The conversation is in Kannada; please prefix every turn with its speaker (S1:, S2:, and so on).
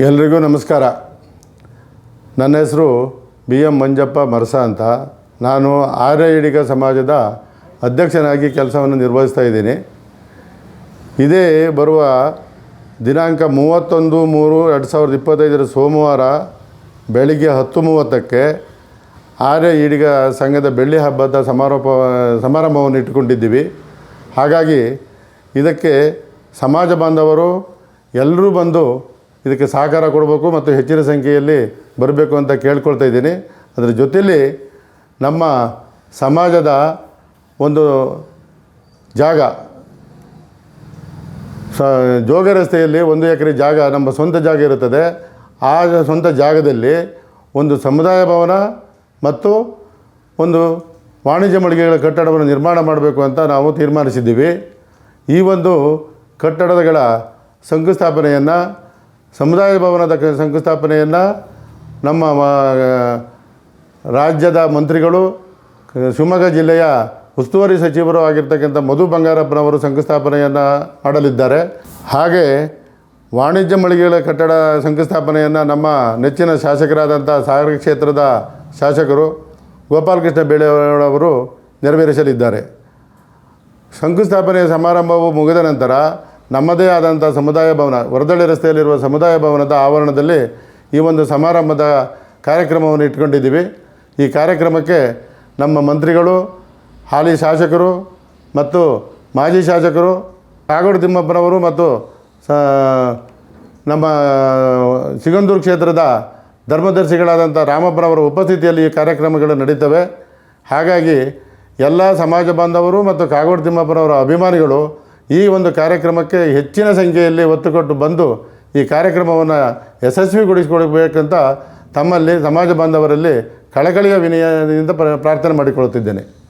S1: ಎಲ್ರಿಗೂ ನಮಸ್ಕಾರ. ನನ್ನ ಹೆಸರು ಬಿ ಎಂ ಮಂಜಪ್ಪ ಮರಸ ಅಂತ. ನಾನು ಆರ್ಯ ಇಡಿಗ ಸಮಾಜದ ಅಧ್ಯಕ್ಷನಾಗಿ ಕೆಲಸವನ್ನು ನಿರ್ವಹಿಸ್ತಾ ಇದ್ದೀನಿ. ಇದೇ ಬರುವ ದಿನಾಂಕ ಮೂವತ್ತೊಂದು ಮೂರು ಎರಡು ಸಾವಿರದ ಇಪ್ಪತ್ತೈದರ ಸೋಮವಾರ ಬೆಳಿಗ್ಗೆ ಹತ್ತು ಮೂವತ್ತಕ್ಕೆ ಆರ್ಯ ಈಡಿಗ ಸಂಘದ ಬೆಳ್ಳಿ ಹಬ್ಬದ ಸಮಾರೋಪ, ಸಮಾರಂಭವನ್ನು ಇಟ್ಟುಕೊಂಡಿದ್ದೀವಿ. ಹಾಗಾಗಿ ಇದಕ್ಕೆ ಸಮಾಜ ಬಾಂಧವರು ಎಲ್ಲರೂ ಬಂದು ಇದಕ್ಕೆ ಸಹಕಾರ ಕೊಡಬೇಕು ಮತ್ತು ಹೆಚ್ಚಿನ ಸಂಖ್ಯೆಯಲ್ಲಿ ಬರಬೇಕು ಅಂತ ಕೇಳ್ಕೊಳ್ತಾ ಇದ್ದೀನಿ. ಅದರ ಜೊತೆಯಲ್ಲಿ ನಮ್ಮ ಸಮಾಜದ ಒಂದು ಜಾಗ, ಸ, ಜೋಗ ರಸ್ತೆಯಲ್ಲಿ ಒಂದು ಎಕರೆ ಜಾಗ ನಮ್ಮ ಸ್ವಂತ ಜಾಗ ಇರುತ್ತದೆ. ಆ ಸ್ವಂತ ಜಾಗದಲ್ಲಿ ಒಂದು ಸಮುದಾಯ ಭವನ ಮತ್ತು ಒಂದು ವಾಣಿಜ್ಯ ಮಳಿಗೆಗಳ ಕಟ್ಟಡವನ್ನು ನಿರ್ಮಾಣ ಮಾಡಬೇಕು ಅಂತ ನಾವು ತೀರ್ಮಾನಿಸಿದ್ದೀವಿ. ಈ ಒಂದು ಕಟ್ಟಡಗಳ ಶಂಕುಸ್ಥಾಪನೆಯನ್ನು ಸಮುದಾಯ ಭವನದ ಶಂಕುಸ್ಥಾಪನೆಯನ್ನು ನಮ್ಮ ರಾಜ್ಯದ ಮಂತ್ರಿಗಳು ಶಿವಮೊಗ್ಗ ಜಿಲ್ಲೆಯ ಉಸ್ತುವಾರಿ ಸಚಿವರು ಆಗಿರ್ತಕ್ಕಂಥ ಮಧು ಬಂಗಾರಪ್ಪನವರು ಶಂಕುಸ್ಥಾಪನೆಯನ್ನು ಮಾಡಲಿದ್ದಾರೆ. ಹಾಗೆ ವಾಣಿಜ್ಯ ಮಳಿಗೆಗಳ ಕಟ್ಟಡ ಶಂಕುಸ್ಥಾಪನೆಯನ್ನು ನಮ್ಮ ನೆಚ್ಚಿನ ಶಾಸಕರಾದಂಥ ಸಾಗರ ಕ್ಷೇತ್ರದ ಶಾಸಕರು ಗೋಪಾಲಕೃಷ್ಣ ಬೇಳೆಯವರು ನೆರವೇರಿಸಲಿದ್ದಾರೆ. ಶಂಕುಸ್ಥಾಪನೆಯ ಸಮಾರಂಭವು ಮುಗಿದ ನಂತರ ನಮ್ಮದೇ ಆದಂಥ ಸಮುದಾಯ ಭವನ, ವರದಳ್ಳಿ ರಸ್ತೆಯಲ್ಲಿರುವ ಸಮುದಾಯ ಭವನದ ಆವರಣದಲ್ಲಿ ಈ ಒಂದು ಸಮಾರಂಭದ ಕಾರ್ಯಕ್ರಮವನ್ನು ಇಟ್ಕೊಂಡಿದ್ದೀವಿ. ಈ ಕಾರ್ಯಕ್ರಮಕ್ಕೆ ನಮ್ಮ ಮಂತ್ರಿಗಳು, ಹಾಲಿ ಶಾಸಕರು ಮತ್ತು ಮಾಜಿ ಶಾಸಕರು, ಕಾಗೋಡು ತಿಮ್ಮಪ್ಪನವರು ಮತ್ತು ನಮ್ಮ ಸಿಗಂದೂರು ಕ್ಷೇತ್ರದ ಧರ್ಮದರ್ಶಿಗಳಾದಂಥ ರಾಮಪ್ಪನವರ ಉಪಸ್ಥಿತಿಯಲ್ಲಿ ಈ ಕಾರ್ಯಕ್ರಮಗಳು ನಡೀತವೆ. ಹಾಗಾಗಿ ಎಲ್ಲ ಸಮಾಜ ಬಾಂಧವರು ಮತ್ತು ಕಾಗೋಡು ತಿಮ್ಮಪ್ಪನವರ ಅಭಿಮಾನಿಗಳು ಈ ಒಂದು ಕಾರ್ಯಕ್ರಮಕ್ಕೆ ಹೆಚ್ಚಿನ ಸಂಖ್ಯೆಯಲ್ಲಿ ಒತ್ತು ಕೊಟ್ಟು ಬಂದು ಈ ಕಾರ್ಯಕ್ರಮವನ್ನು ಯಶಸ್ವಿಗೊಳಿಸಿಕೊಡಬೇಕಂತ ತಮ್ಮಲ್ಲಿ ಸಮಾಜ ಬಾಂಧವರಲ್ಲಿ ಕಳಕಳಿಯ ವಿನಯದಿಂದ ಪ್ರ- ಪ್ರಾರ್ಥನೆ ಮಾಡಿಕೊಳ್ಳುತ್ತಿದ್ದೇನೆ.